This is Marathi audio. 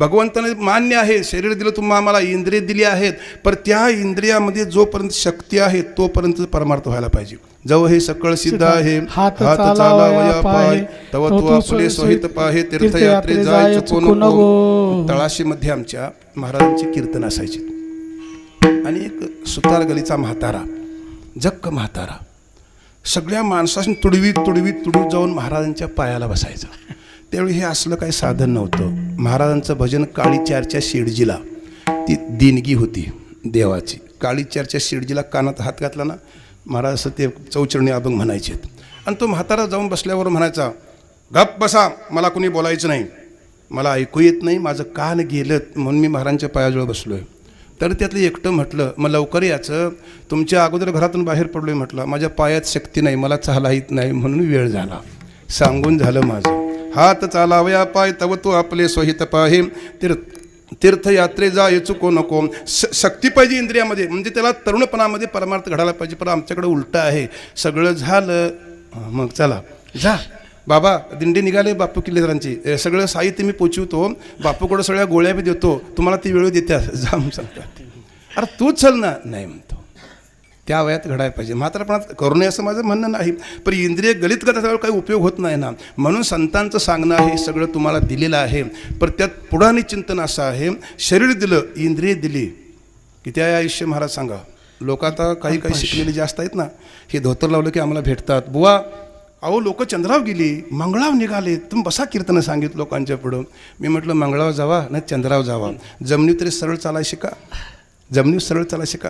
भगवंताने मान्य आहे शरीर दिलं तुम्हा आम्हाला इंद्रिय दिली आहेत पण त्या इंद्रियामध्ये जोपर्यंत शक्ती आहे तोपर्यंत परमार्थ व्हायला पाहिजे. जव हे सकळ सिद्ध आहे हात चालावया पाय, तव तू आपले सोहित पाहे तीर्थयात्रे नको. तळाशीमध्ये आमच्या महाराजांची कीर्तन असायची. आणि एक सुतार गलीचा म्हातारा जक्क म्हातारा सगळ्या माणसांनी तुडवीत तुडवीत तुडवीत जाऊन महाराजांच्या पायाला बसायचा. त्यावेळी हे असलं काही साधन नव्हतं. महाराजांचं भजन काळी चारच्या शेडजीला ती देणगी होती देवाची. काळी चारच्या शेडजीला कानात हात घातला ना महाराज असं ते चौचरणी अभंग म्हणायचे. आणि तो म्हातारा जाऊन बसल्यावर म्हणायचा गप बसा मला कुणी बोलायचं नाही. मला ऐकू येत नाही माझं कान गेलं म्हणून मी महाराजांच्या पायाजवळ बसलो आहे तर त्यातलं एकटं म्हटलं मग लवकर याचं. तुमच्या अगोदर घरातून बाहेर पडलो आहे म्हटलं. माझ्या पायात शक्ती नाही मला चाला येत नाही म्हणून वेळ झाला. सांगून झालं माझं. हात चालावया पाय तव तू आपले स्वहित पाहे. तीर्थ तीर्थयात्रे जा चुको नको. श शक्ती पाहिजे इंद्रियामध्ये. म्हणजे त्याला तरुणपणामध्ये परमार्थ घडायला पाहिजे. पण आमच्याकडे उलटं आहे. सगळं झालं. मग चला. जा. बाबा दिंडी निघाले बापू किल्लेदारांची. सगळं साहित्य मी पोचवतो. बापूकडं सगळ्या गोळ्या बी देतो. तुम्हाला ती वेळ देत्या. जा म्हणून सांगतात अरे तूच चल ना. नाही म्हणतो त्या वयात घडायला पाहिजे. म्हातारपणात करू नये असं माझं म्हणणं नाही पण इंद्रिय गलित का त्याच्यावर काही उपयोग होत नाही ना. म्हणून संतांचं सांगणं आहे सगळं तुम्हाला दिलेलं आहे. पण त्यात पुढाणी चिंतन असं आहे शरीर दिलं इंद्रिय दिली. की त्या आयुष्य महाराज सांगा. लोक आता काही काही शिकलेले जास्त आहेत ना हे धोतर लावलं की आम्हाला भेटतात. बुवा अहो लोक चंद्राव गेली मंगळाव निघाले. तुम्ही बसा कीर्तनं सांगितलं लोकांच्या पुढं. मी म्हटलं मंगळाव जावा नाही चंद्राव जावा. जमिनी तरी सरळ चालाय शिका. जमिनीवर सरळ चालाय शिका.